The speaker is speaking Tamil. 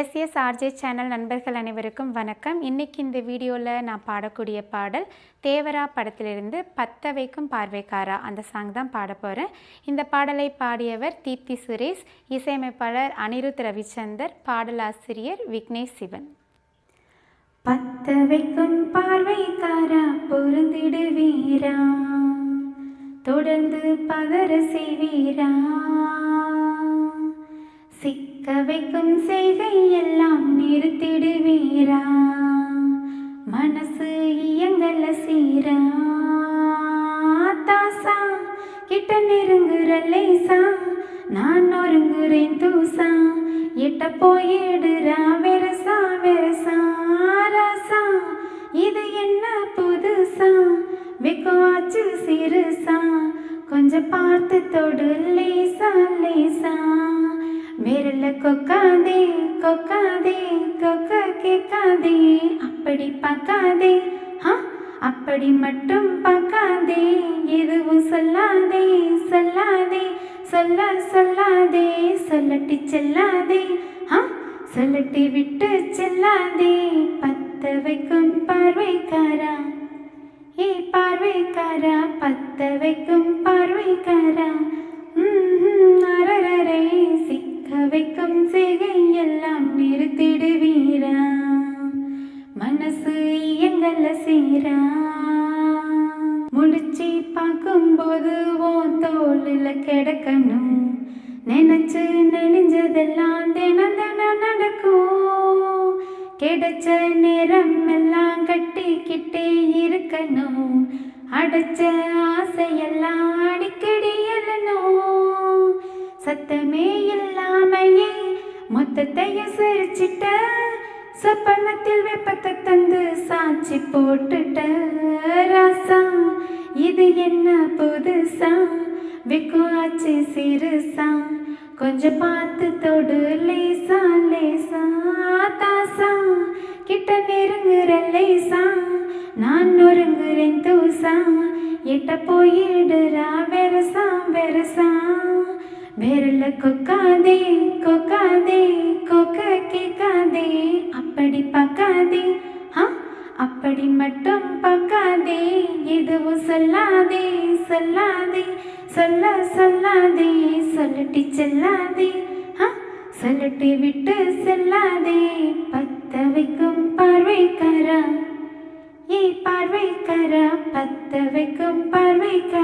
எஸ்எஸ் ஆர்ஜே சேனல் நண்பர்கள் அனைவருக்கும் வணக்கம். இன்னைக்கு இந்த வீடியோவில் நான் பாடக்கூடிய பாடல் தேவரா படத்திலிருந்து பத்தவைக்கும் பார்வைக்காரா அந்த சாங் தான் பாட போகிறேன் இந்த பாடலை பாடியவர் தீப்தி சுரேஷ் இசையமைப்பாளர் அனிருத் ரவிச்சந்தர் பாடலாசிரியர் விக்னேஷ் சிவன். பத்தவைக்கும் பார்வைக்காரா பொருந்திடுவீரா? தொடர்ந்து பதற செய்வீரா? வைக்கும் செய்கை எல்லாம் நிறுத்திடுவீரா? மனசு இயங்கல சீரா? தாசா கிட்ட நெருங்குற லேசா? நான் நொறுங்குறேன் தூசா? எட்ட போயிடுறா வெரசா வெரசா? ராசா இது என்ன புதுசா? வெக்குவாச்சு சிறுசா? கொஞ்சம் பார்த்து தொடு லேசா லேசா? விரல கொக்காதே கொக்காதே கொக்க கேட்காதே அப்படி பார்க்காதே ஆ அப்படி மட்டும் பார்க்காதே எதுவும் சொல்லாதே சொல்லாதே சொல்ல சொல்லாதே சொல்லட்டி செல்லாதே ஆ சொல்லட்டி விட்டு செல்லாதே பத்த வைக்கும் பார்வைக்காரா? ஏ பார்வைக்காரா பத்த வைக்கும் பார்வைக்காரா? வைக்கும் செய்கை எல்லாம் நிறுத்திடுவீரா? மனசு இயங்கல சீரா? முடிச்சு பார்க்கும்போது ஓ தோளில் கிடக்கணும். நினைச்சு நெளிஞ்சதெல்லாம் தினம் தினம் நடக்கும். கிடைச்ச நேரம் எல்லாம் கட்டிக்கிட்டே இருக்கணும். அடைச்ச ஆசையெல்லாம் அடிக்கடி எழணும். சத்தமே மொத்தத்தையும் சிரிச்சிட்ட சொப்பனத்தில் வெப்பத்தை தந்து சாட்சி போட்டுட்ட ராசா. இது என்ன புதுசா? விக்குவாச்சு சிறுசா. கொஞ்சம் பார்த்து தொடு லேசா லேசா. தாசா கிட்ட நெருங்குற லேசா. நான் நொறுங்குறேன் தூசா. எட்ட போயிடுறா வெரசா வெரசா. விரல கொக்காதே கொக்காதே கொக்க கேட்காதே அப்படி பார்க்காதே ஆ? அப்படி மட்டும் பார்க்காதே. எதுவும் சொல்லாதே சொல்லாதே சொல்ல சொல்லாதே. சொல்லட்டி செல்லாதே ஆ? சொல்லட்டி விட்டு செல்லாதே. பத்த வைக்கும் பார்வைக்காரா? ஏ பார்வைக்காரா? பத்த வைக்கும் பார்வைக்காரா